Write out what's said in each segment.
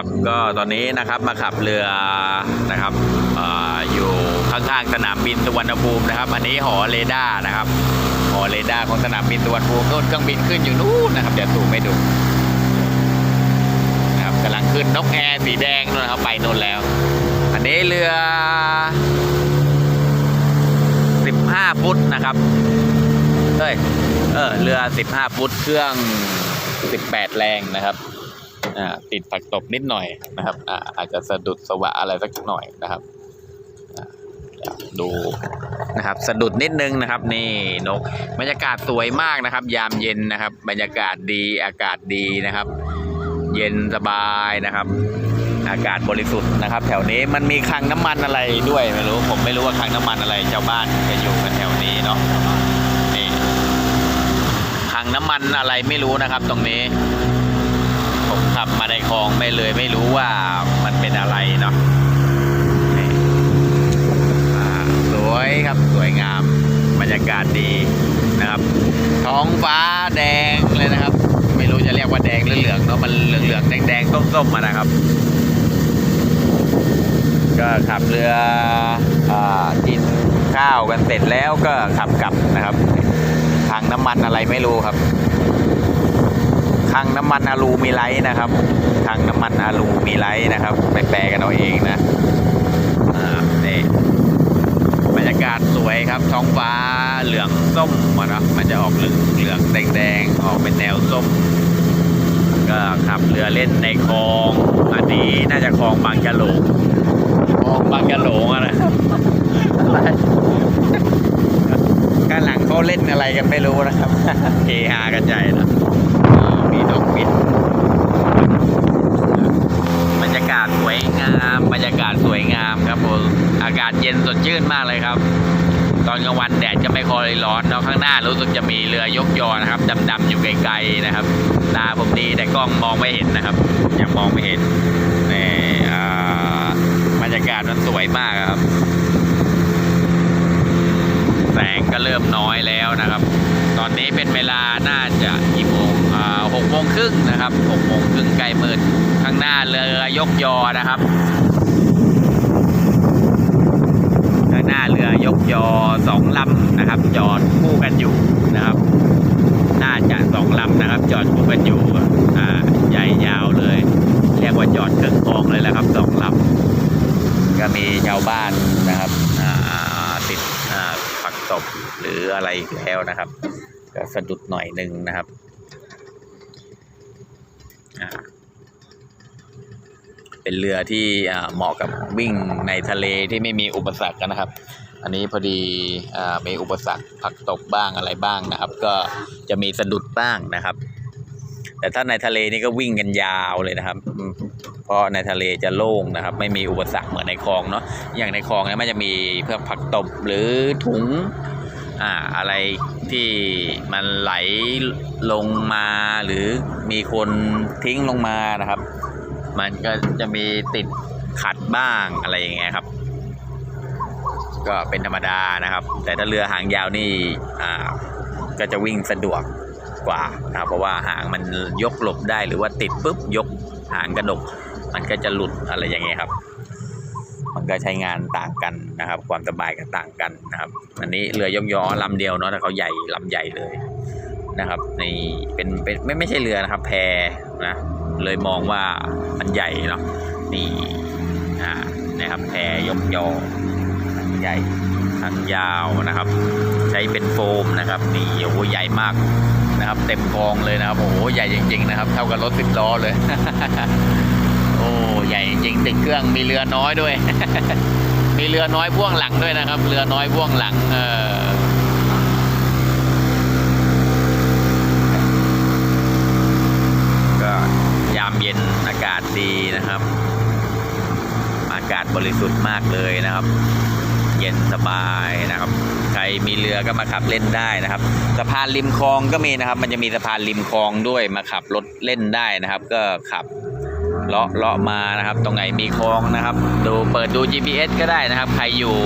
ครับ ก็ตอนนี้นะครับมาขับเรือนะครับออยู่ข้างๆสนามบินสุวรรณภูมินะครับ อันนี้หอเรดาร์นะครับ หอเรดาร์ของสนามบินสุวรรณภูมินู่นเครื่องบินขึ้นอยู่นู่นนะครับเดี๋ยวสูงไม่ดูนะครับกำลังขึ้นนกแอร์สีแดงนู่นครับไปนู่นแล้ว อันนี้เรือ 15 ฟุตนะครับเอ้ยเออเรือ 15 ฟุตเครื่อง 18 แรงนะครับ ติดผักตบนิดหน่อยนะครับอาอาจจะสะดุดสวะอะไรสักหน่อยนะครับดูนะครับสะดุดนิดนึงนะครับนี่นกบรรยากาศสวยมากนะครับ ยามเย็นนะครับ บรรยากาศดีอากาศดีนะครับ เย็นสบายนะครับ อากาศบริสุทธิ์นะครับ แถวนี้มันมีคลังน้ำมันอะไรด้วยไม่รู้ผมไม่รู้ว่าคลังน้ำมันอะไรชาวบ้านจะอยู่กันแถวนี้เนาะนี่คลังน้ำมันอะไรไม่รู้นะครับ ตรงนี้ ขับมาในคลองไม่เลยไม่รู้ว่ามันเป็นอะไรเนาะสวยครับสวยงามบรรยากาศดีนะครับ ท้องฟ้าแดงเลยนะครับ ไม่รู้จะเรียกว่าแดงหรือเหลืองเนาะมันเหลืองเหลืองๆแดงๆส้มๆมานะครับ ก็ขับเรืออกินข้าวกันเสร็จแล้วก็ขับกลับนะครับทางน้ำมันอะไรไม่รู้ครับ ทางน้ำมันอะลูมิไลท์นะครับทางน้ำมันอะลูมิไลท์นะครับ ไปแปลกันเอาเองนะอ่านี่บรรยากาศสวยครับท้องฟ้าเหลืองส้มอะเนาะมันจะออกเหลืองเหลืองแดงๆออกเป็นแนวส้ม ก็ขับเรือเล่นในคลองอันนี้น่าจะคลองบางกะโหลงคลองบางกะโหลงอะนะครับข้างหลังเขาเล่นอะไรกันไม่รู้นะครับเฮฮากันใหญ่นะ มีนกบินบรรยากาศสวยงามบรรยากาศสวยงามครับผมอากาศเย็นสดชื่นมากเลยครับ ตอนกลางวันแดดจะไม่ค่อยร้อนเนาะข้างหน้ารู้สึกจะมีเรือยกยอนะครับดำๆอยู่ไกลๆนะครับตาผมดีแต่กล้องมองไม่เห็นนะครับยังมองไม่เห็นนี่บรรยากาศมันสวยมากครับ แสงก็เริ่มน้อยแล้วนะครับ ตอนนี้เป็นเวลาน่าจะกี่โมง หกโมงครึ่งนะครับหกโมงครึ่งใกลมืดข้างหน้าเรือยกยอนะครับ ข้างหน้าเรือยกยอสองลำนะครับ จอดคู่กันอยู่นะครับ น่าจะสองลำนะครับ จอดคู่กันอยู่อ่าใหญ่ยาวเลย เรียกว่าจอดเครื่องคลองเลยแหละครับสองลำก็มีชาวบ้านนะครับอ่าติดอ่าผักตบหรืออะไรอีกแล้วนะครับก็สะดุดหน่อยหนึ่งนะครับอ่า เป็นเรือที่เหมาะกับวิ่งในทะเลที่ไม่มีอุปสรรคกันนะครับ อันนี้พอดีอมีอุปสรรคผักตกบ้างอะไรบ้างนะครับ ก็จะมีสะดุดบ้างนะครับ แต่ถ้าในทะเลนี่ก็วิ่งกันยาวเลยนะครับ เพราะในทะเลจะโล่งนะครับ ไม่มีอุปสรรคเหมือนในคลองเนาะอย่างในคลองเนี่ยมันจะมีเพื่อผักตบหรือถุงอ่าอะไรที่มันไหลลงมาหรือมีคนทิ้งลงมานะครับ มันก็จะมีติดขัดบ้างอะไรอย่างเงี้ยครับ ก็เป็นธรรมดานะครับ แต่ถ้าเรือหางยาวนี่อ่าก็จะวิ่งสะดวกกว่านะครับเพราะว่าหางมันยกหลบได้หรือว่าติดปุ๊บยกหางกระดก มันก็จะหลุดอะไรอย่างเงี้ยครับ มันก็ใช้งานต่างกันนะครับ ความสบายก็ต่างกันนะครับอันนี้เรือยกยอลำเดียวเนาะแต่เขาใหญ่ลำใหญ่เลยนะครับในเป็นเป็นไม่ไม่ใช่เรือนะครับ แพนะ เลยมองว่ามันใหญ่เนาะนี่อ่านะครับแพยกยอหางใหญ่หางยาวนะครับ ใช้เป็นโฟมนะครับนี่โอ้โหใหญ่มากนะครับ เต็มกองเลยนะครับโอ้โหใหญ่จริง ๆ นะครับ เท่ากับรถสิบล้อเลย โอ้ใหญ่จริงติดเครื่องมีเรือน้อยด้วย มีเรือน้อยพ่วงหลังด้วยนะครับ เรือน้อยพ่วงหลังเออก็ยามเย็น อากาศดีนะครับ อากาศบริสุทธิ์มากเลยนะครับ เย็นสบายนะครับ ใครมีเรือก็มาขับเล่นได้นะครับสะพานริมคลองก็มีนะครับ มันจะมีสะพานริมคลองด้วยมาขับรถเล่นได้นะครับ ก็ขับเลาะเลาะมานะครับ ตรงไหนมีคลองนะครับ ดูเปิดดู GPS ก็ได้นะครับ ใครอยู่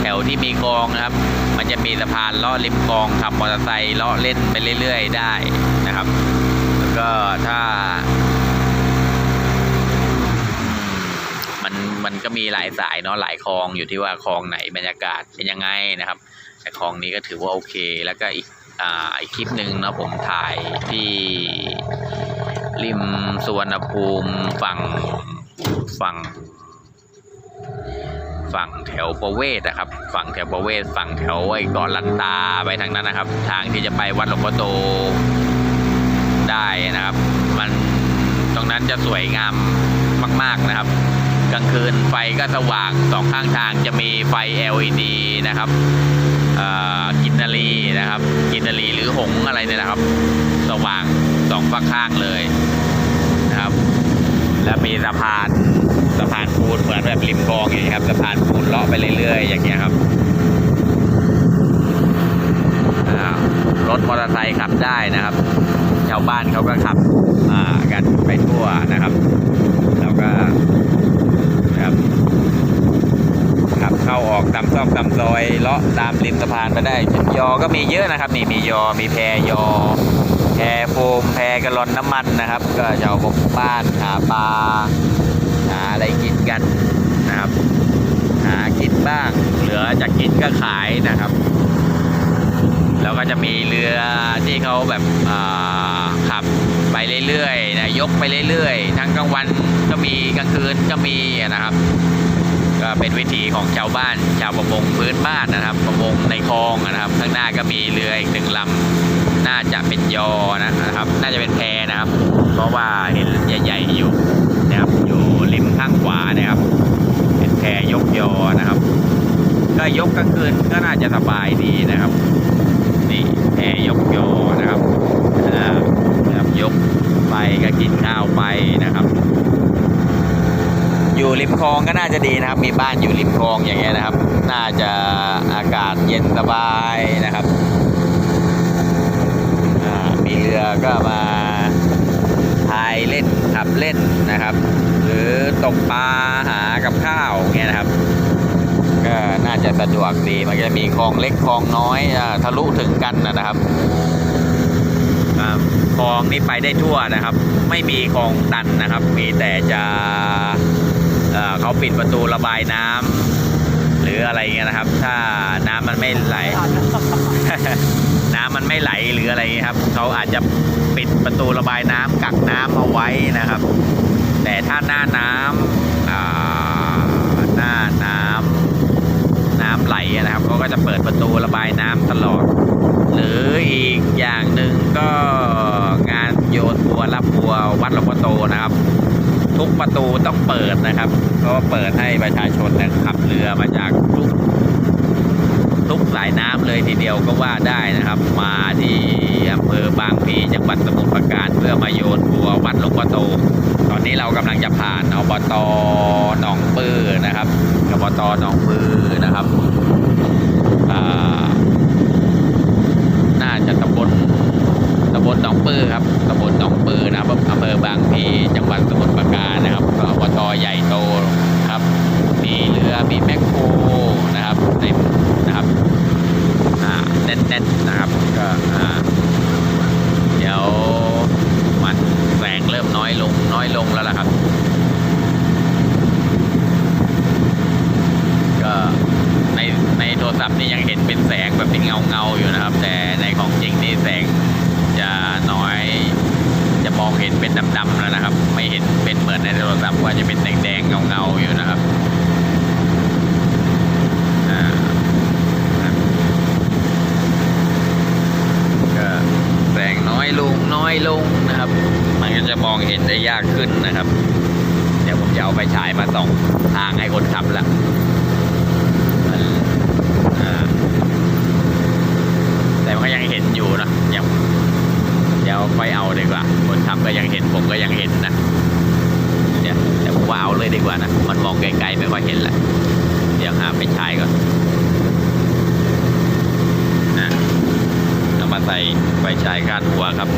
แถวที่มีคลองนะครับ มันจะมีสะพานเลาะริมคลองขับมอเตอร์ไซค์เลาะเล่นไปเรื่อย ๆ ได้นะครับ แล้วก็ถ้า มันก็มีหลายสายเนาะหลายคลองอยู่ที่ว่าคลองไหนบรรยากาศเป็นยังไงนะครับ แต่คลองนี้ก็ถือว่าโอเค แล้วก็อีกอ่าอีกคลิปหนึ่งเนาะผมถ่ายที่ริมสุวรรณภูมิฝั่งฝั่งฝั่งแถวประเวศนะครับ ฝั่งแถวประเวศฝั่งแถวไอ้เกาะลันตาไปทางนั้นนะครับ ทางที่จะไปวัดหลวงพ่อโตได้นะครับ มันตรงนั้นจะสวยงามมาก ๆนะครับ กลางคืนไฟก็สว่างสองข้างทางจะมีไฟ LED นะครับอ่อกินนารีนะครับ กินนารีหรือหงอะไรเนี่ยนะครับ สว่างสองฝั่งข้างเลยนะครับ และมีสะพานสะพานปูนเหมือนแบบริมคลองอย่างนี้ครับสะพานปูนเลาะไปเรื่อยๆ อย่างเงี้ยครับรถมอเตอร์ไซค์ขับได้นะครับ ชาวบ้านเขาก็ขับอ่ากันไปทั่วนะครับ แล้วก็ นะครับ ขับเข้าออกตามซอกตามซอยเลาะตามริมสะพานไปได้ยอก็มีเยอะนะครับ นี่มียอมีแพยอแพโฟมแพกระลอนน้ำมันนะครับ ก็ชาวบ้านหาปลาหาอะไรกินกันนะครับ หากินบ้าง เหลือจากกินก็ขายนะครับแล้วก็จะมีเรือที่เขาแบบขับ ไปเรื่อยๆนะยกไปเรื่อยๆ ทั้งกลางวันก็มีกลางคืนก็มีนะครับ ก็เป็นวิถีของชาวบ้านชาวประมงพื้นบ้านนะครับประมงในคลองนะครับ ข้างหน้าก็มีเรืออีกหนึ่งลำน่าจะเป็นยอนะครับ น่าจะเป็นแพนะครับ เพราะว่าเห็นใหญ่ๆอยู่นะครับอยู่ริมข้างขวานะครับ เป็นแพยกยอนะครับก็ยกกลางคืนก็น่าจะสบายดีนะครับนี่แพยกยอนะครับอ่านะครับ ยกไปก็กินข้าวไปนะครับ อยู่ริมคลองก็น่าจะดีนะครับ มีบ้านอยู่ริมคลองอย่างเงี้ยนะครับ น่าจะอากาศเย็นสบายนะครับอ่ามีเรือก็มาพายเล่นขับเล่นนะครับ หรือตกปลาหากับข้าวเงี้ยนะครับก็น่าจะสะดวกดีมันจะมีคลองเล็กคลองน้อยอทะลุถึงกันนะครับ คลองนี้ไปได้ทั่วนะครับ ไม่มีคลองตันนะครับ มีแต่จะเเขาปิดประตูระบายน้ำหรืออะไรเงี้ยนะครับ ถ้าน้ำมันไม่ไหล น้ำมันไม่ไหลหรืออะไรเงี้ยครับเขาอาจจะปิดประตูระบายน้ำกักน้ำเอาไว้นะครับ แต่ถ้าหน้าน้ำอ่าหน้าน้ำน้ำไหลนะครับเขาก็จะเปิดประตูระบายน้ำตลอด หรืออีกอย่างหนึ่งก็งานโยนบัวรับบั วัดหลวงพ่อโตนะครับ ทุกประตูต้องเปิดนะครับ ก็เปิดให้ประชาชนนยขับเรือมาจากทุกทุกสายน้ำเลยทีเดียวก็ว่าได้นะครับ มาที่อำเภอบางพลีจังหวัดสมุทรปราการเพื่อมาโยนบัววัดหลวงพ่อโต ตอนนี้เรากำลังจะผ่านอบตหนองปือนะครับอบตหนองปือนะครับอ่าน่าจะตำบลตำบลหนองปือครับตำบลหนองปือนะครับอำเภอบางพลีจังหวัดสมุทรปราการนะครับก็อบตใหญ่โตครับ มีเรือมีแมคโครนะครับเต็มนะครับอ่าแน่นๆนะครับก็อ่าเดี๋ยวมันแสงเริ่มน้อยลงน้อยลงแล้วล่ะครับ ก็ในในโทรศัพท์นี่ยังเห็นเป็นแสงแบบเป็นเงาเงาๆอยู่นะครับ แต่ในของจริงนี่แสงจะน้อย จะมองเห็นเป็นดำๆแล้วนะครับ ไม่เห็นเป็นเหมือนในโทรศัพท์ว่าจะเป็นแดงๆเงาๆอยู่นะครับก็แสงน้อยลงน้อยลงนะครับ มันก็จะมองเห็นได้ยากขึ้นนะครับ เดี๋ยวผมจะเอาไปฉายมาส่องทางให้คนขับละแต่มันก็ยังเห็นอยู่นะยัง เดี๋ยวค่อยเอาดีกว่า คนขับก็ยังเห็นผมก็ยังเห็นนะเนี่ยแต่ผมว่าเอาเลยดีกว่านะมันมองไกลๆไม่ค่อยเห็นแหละเดี๋ยวหาไปใช้ก่อนนะเอามาใส่ไฟฉายคาดหัวครับ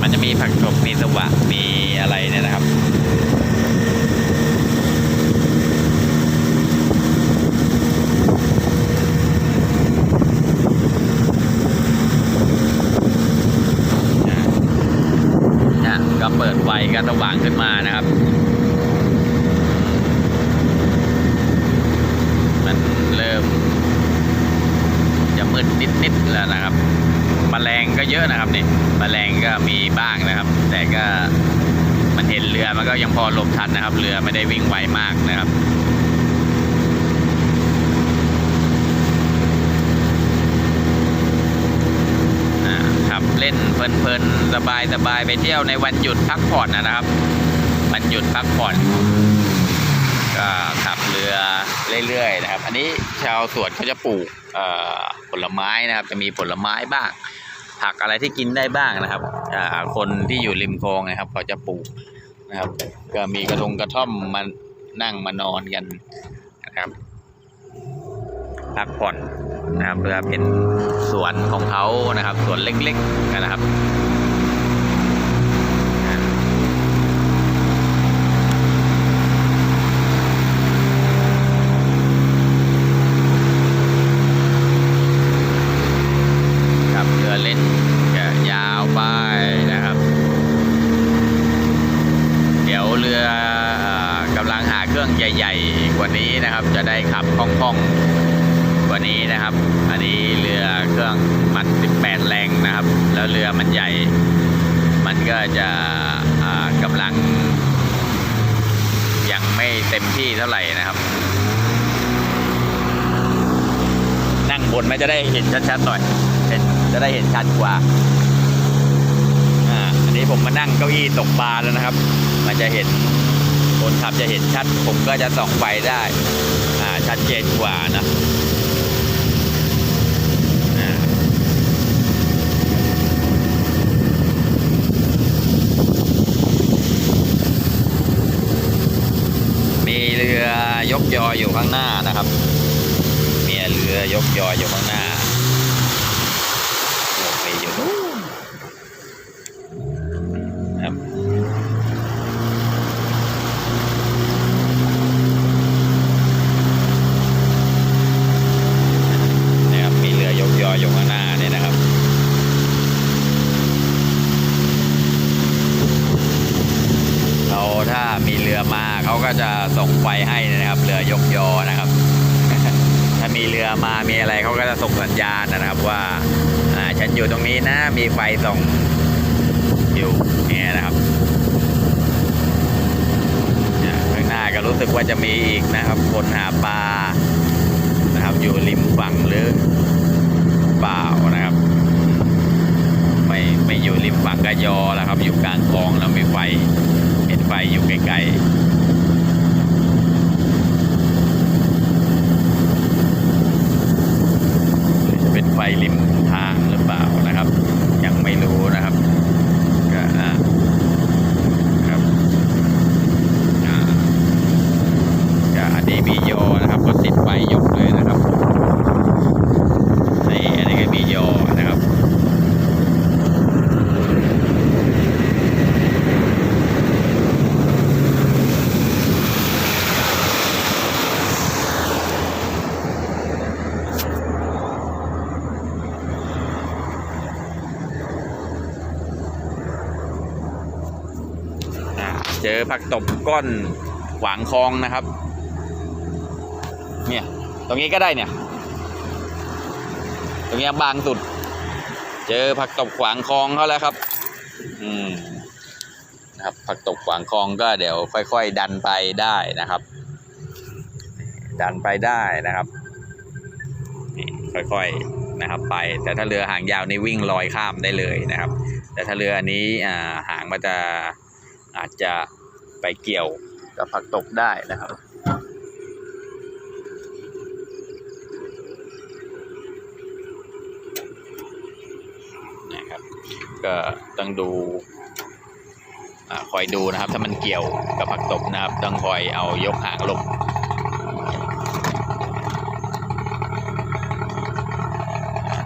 มันจะมีผักตบมีสวะมีอะไรเนี่ยนะครับ ก็สว่างขึ้นมานะครับ มันเริ่ม จะมืดนิดๆ แล้วนะครับมแมลงก็เยอะนะครับเนี่ยมแมลงก็มีบ้างนะครับ แต่ก็มันเห็นเรือมันก็ยังพอหลบทันนะครับ เรือไม่ได้วิ่งไวมากนะครับขับเล่นเพลินๆสบายๆไปเที่ยวในวันหยุดพักผ่อนนะครับวันหยุดพักผ่อนก็ขับเรือเรื่อยๆนะครับ อันนี้ชาวสวนเขาจะปลูกเอ่อ ลไม้นะครับ จะมีผลไม้บ้าง ผักอะไรที่กินได้บ้างนะครับคนที่อยู่ริมคลองนะครับ เขาจะปลูกนะครับ ก็มีกระทงกระท่อมมานั่งมานอนกันนะครับพักผ่อนนะครับเพื่อเป็นสวนของเขานะครับสวนเล็กๆนะครับเรือเล่นจะยาวไปนะครับ เดี๋ยวเรือเอ่อกำลังหาเค รื่องใหญ่ๆกว่านี้นะครับ จะได้ขับคล่องๆกว่านี้นะครับ อันนี้เรือเครื่องมัน 18 แรงนะครับ แล้วเรือมันใหญ่ มันก็จะอ่ากำลัง ยังไม่เต็มที่เท่าไหร่นะครับ นั่งบนไม่จะได้เห็นชัดๆหน่อยเห็นจะได้เห็นชัดกว่าอ่าอันนี้ผมมานั่งเก้าอี้ตกปลาแล้วนะครับ มันจะเห็น คนขับจะเห็นชัด ผมก็จะส่องไฟได้ชัดเจนกว่านะมีเรือยกยออยู่ข้างหน้านะครับ มีเรือยกยออยู่ข้างหน้าโอ้มีอยู่นู้นครับนี่ครับ มีเรือยกยออยู่ข้างหน้านี่นะครับ เขาถ้า มาเขาก็จะส่งไฟให้นะครับ เรือยกยอนะครับ ถ้ามีเรือมามีอะไรเขาก็จะส่งสัญญาณนะครับว่าฉันอยู่ตรงนี้นะมีไฟส่งอยู่เนี่ยนะครับข้างหน้าก็รู้สึกว่าจะมีอีกนะครับ คนหาปลานะครับ อยู่ริมฝั่งหรือเปล่านะครับ ไม่ไม่อยู่ริมฝั่งกะยอแล้วครับ อยู่กลางคลองแล้วมีไฟ ไฟอยู่ไกลๆหรือจะเป็นไฟริมทางหรือเปล่านะครับ ยังไม่รู้นะครับก็อ่าครับอ่าก็อันนี้มีโยนะครับก็ติดไฟยกเลยนะครับนี่อันนี้ก็มีโยนะครับ อ่า เจอผักตบก้อนขวางคลองนะครับ เนี่ย ตรงนี้ก็ได้เนี่ย ตรงนี้บางสุด เจอผักตบขวางคลองเขาแล้วครับ อืมนะครับผักตบขวางคลองก็เดี๋ยวค่อย ๆ ดันไปได้นะครับ ดันไปได้นะครับนี่ค่อยๆนะครับไป แต่ถ้าเรือหางยาวนี่วิ่งลอยข้ามได้เลยนะครับ แต่ถ้าเรืออันนี้อ่าหางมันจะ อาจจะไปเกี่ยวกับผักตบได้นะครับ นะครับ ก็ต้องดูอาคอยดูนะครับ ถ้ามันเกี่ยวกับผักตบนะครับ ต้องคอยเอายกหางลง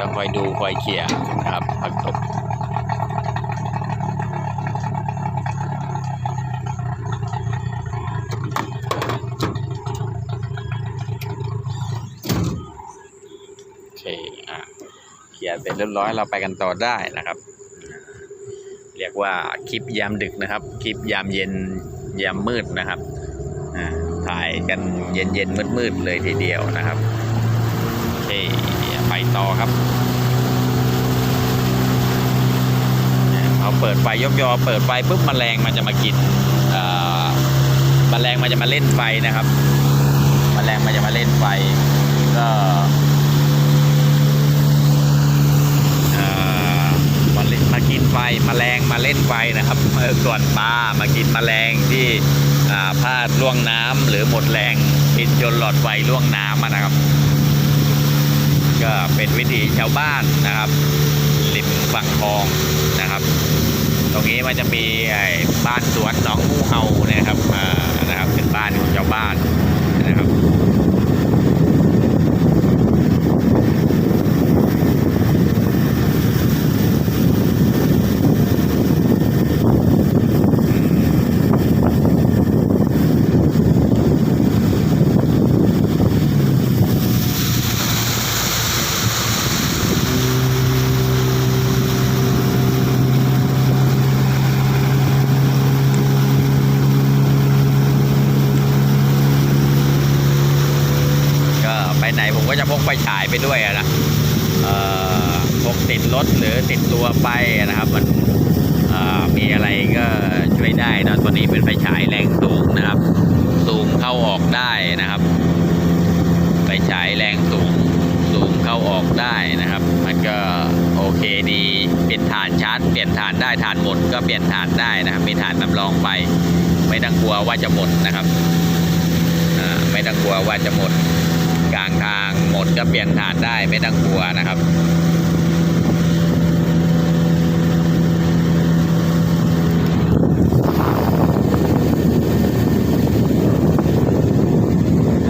ต้องคอยดูคอยเขี่ยนะครับผักตบ อเคอะเขียนเสร็จเรียบร้อยเราไปกันต่อได้นะครับ เรียกว่าคลิปยามดึกนะครับ คลิปยามเย็นยามมืดนะครับถ่ายกันเย็นเย็นมืดมืดๆเลยทีเดียวนะครับโอเคไปต่อครับเนี่ยเขาเปิดไฟยกยอเปิดไฟปุ๊บมแมลงมันจะมากินอ่าแมลงมันจะมาเล่นไฟนะครับมแมลงมันจะมาเล่นไฟก็เอ่อมาเล่นมากิน ไฟแมลงมาเล่นไฟนะครับเมื่อก่อนปลามากินแมลงที่พลาดล่วงน้ำหรือหมดแรงกินจนหลอดไฟล่วงน้ำนะครับ ก็เป็นวิธีชาวบ้านนะครับริมฝั่งคลองนะครับ ตรงนี้มันจะมีบ้านสวนหนองมูเฮาเนี่ยครับนะครับเป็นบ้านของชาวบ้านนะครับ ก็ไปไหนผมก็จะพกไฟฉายไปด้วยอะนะเอ่อพกติดรถหรือติดตัวไปนะครับ มันเอ่อมีอะไรก็ช่วยได้นะตัวนี้เป็นไฟฉายแรงสูงนะครับสูงเข้าออกได้นะครับ ไฟฉายแรงสูงสูงเข้าออกได้นะครับ มันก็โอเคดีเปลี่ยนฐานชาร์จเปลี่ยนฐานได้ฐานหมดก็เปลี่ยนฐานได้นะครับมีฐานสำรองไป ไม่ต้องกลัวว่าจะหมดนะครับไม่ต้องกลัวว่าจะหมดกลางทางหมดก็เปลี่ยนฐานได้ไม่ต้องกลัวนะครับ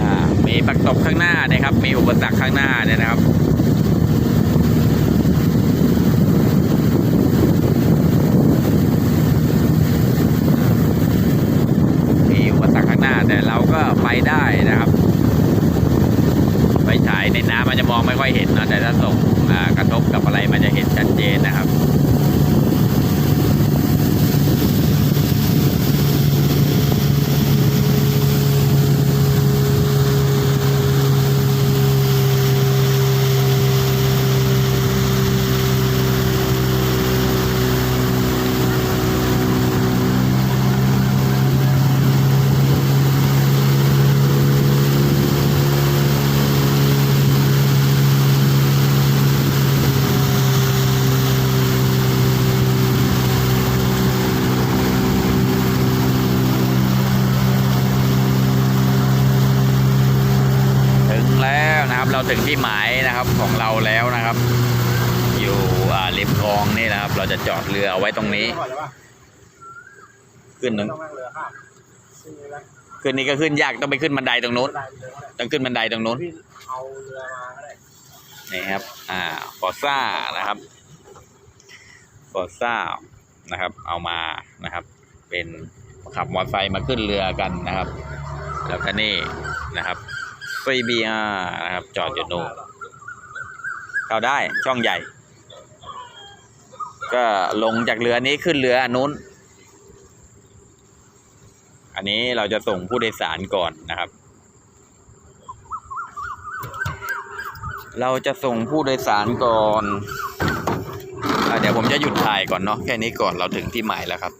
อ่า มีปักตบข้างหน้านี่ยครับ มีอุปสรรคข้างหน้าเนี่ยนะครับมีอุปสรรคข้างหน้าแต่เราก็ไปได้นะครับไฟฉายในน้ำมันจะมองไม่ค่อยเห็นนะแต่ถ้าส่งกระทบกับอะไรมันจะเห็นชัดเจนนะครับ ถึงแล้วนะครับ เราถึงที่หมาย นะครับของเราแล้วนะครับ อยู่อ่าริมคลองนี่นะครับ เราจะจอดเรือเอาไว้ตรงนี้ก่อนเลยป่ะขึ้นหนึ่งต้องนั่งเรือข้ามขึ้นนี้แล้วขึ้นนี้ก็ขึ้นยากต้องไปขึ้นบันไดตรงนู้นได้เรือก็ได้ต้องขึ้นบันไดตรงนู้นพี่เอาเรือมาก็ได้นี่ครับ อ่าฟอร์ซ่านะครับฟอร์ซ่านะครับ เอามานะครับ เป็นขับมอเตอร์ไซค์มาขึ้นเรือกันนะครับ แล้วก็นี่นะครับฟรีเบียนะครับ จอดอยู่โน่น เข้าได้ช่องใหญ่ ก็ลงจากเรือนี้ขึ้นเรืออันนู้น อันนี้เราจะส่งผู้โดยสารก่อนนะครับ เราจะส่งผู้โดยสารก่อนอเดี๋ยวผมจะหยุดถ่ายก่อนเนาะแค่นี้ก่อนเราถึงที่หมายแล้วครับ